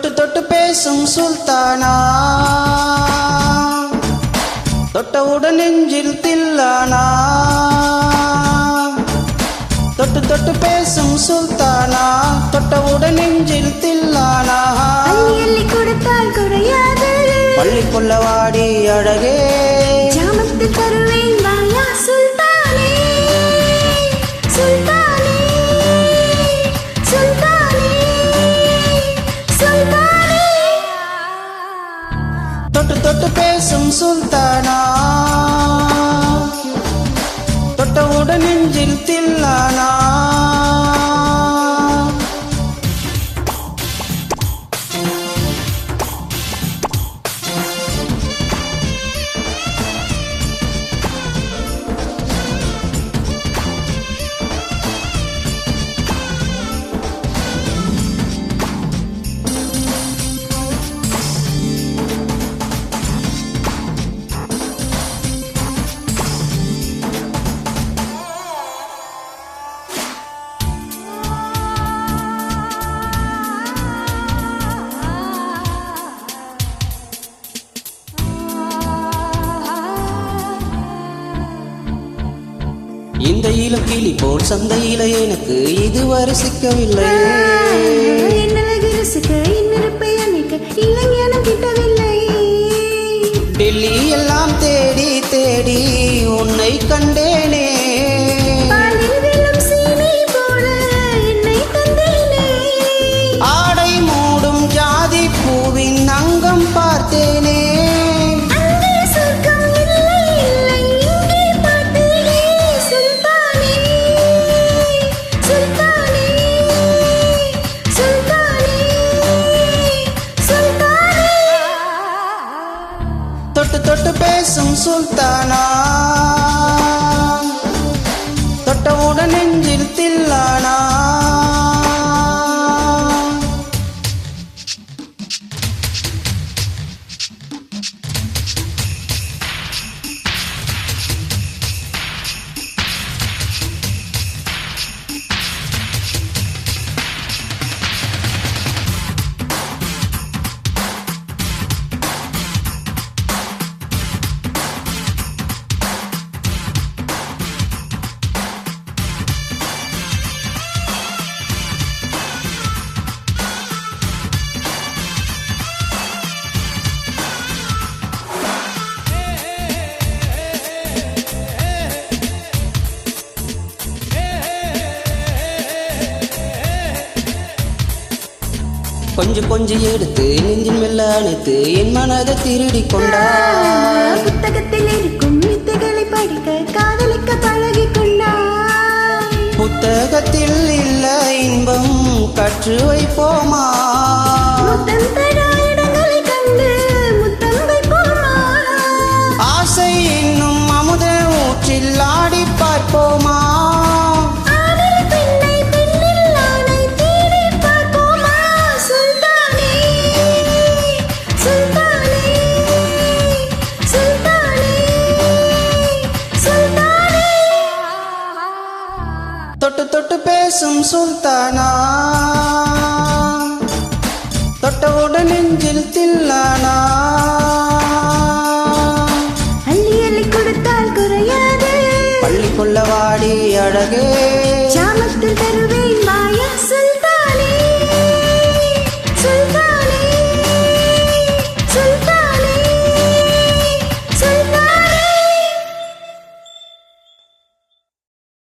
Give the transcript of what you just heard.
தொட்டு தொட்டு பேசும் சுல்தானா? தொட்டவுடன் நெஞ்சில் தில்லானா? தொட்டு தொட்டு பேசும் சுல்தானா? தொட்டவுடன் நெஞ்சில் தில்லானா? கொடுத்தால் குறையாது. பள்ளி கொள்ளவாடி அழகே. பேசும் இந்த இளம் கிளி போல் சந்தையில எனக்கு இதுவரை சிக்கவில்லை. டெல்லி எல்லாம் தேடி தேடி உன்னை கண்டேனே தொட்டு பேசும் கொஞ்சம் கொஞ்சம் எடுத்து நெஞ்சின் மெல்ல அணைத்து என் மனதை திருடி கொண்டா புத்தகத்தில் இருக்கும் வித்தைகளை படிக்க காதலிக்க பழகிக் கொண்டாய் புத்தகத்தில் இல்ல இன்பம் கற்று வைப்போமா? சுல்தானா? தொட்டவுடன் நெஞ்சில் தில்லானா? அள்ளி அள்ளி கொடுத்தால் குறையாது. பள்ளி கொள்ள வாடி அழகே. சாமத்தில் தருவே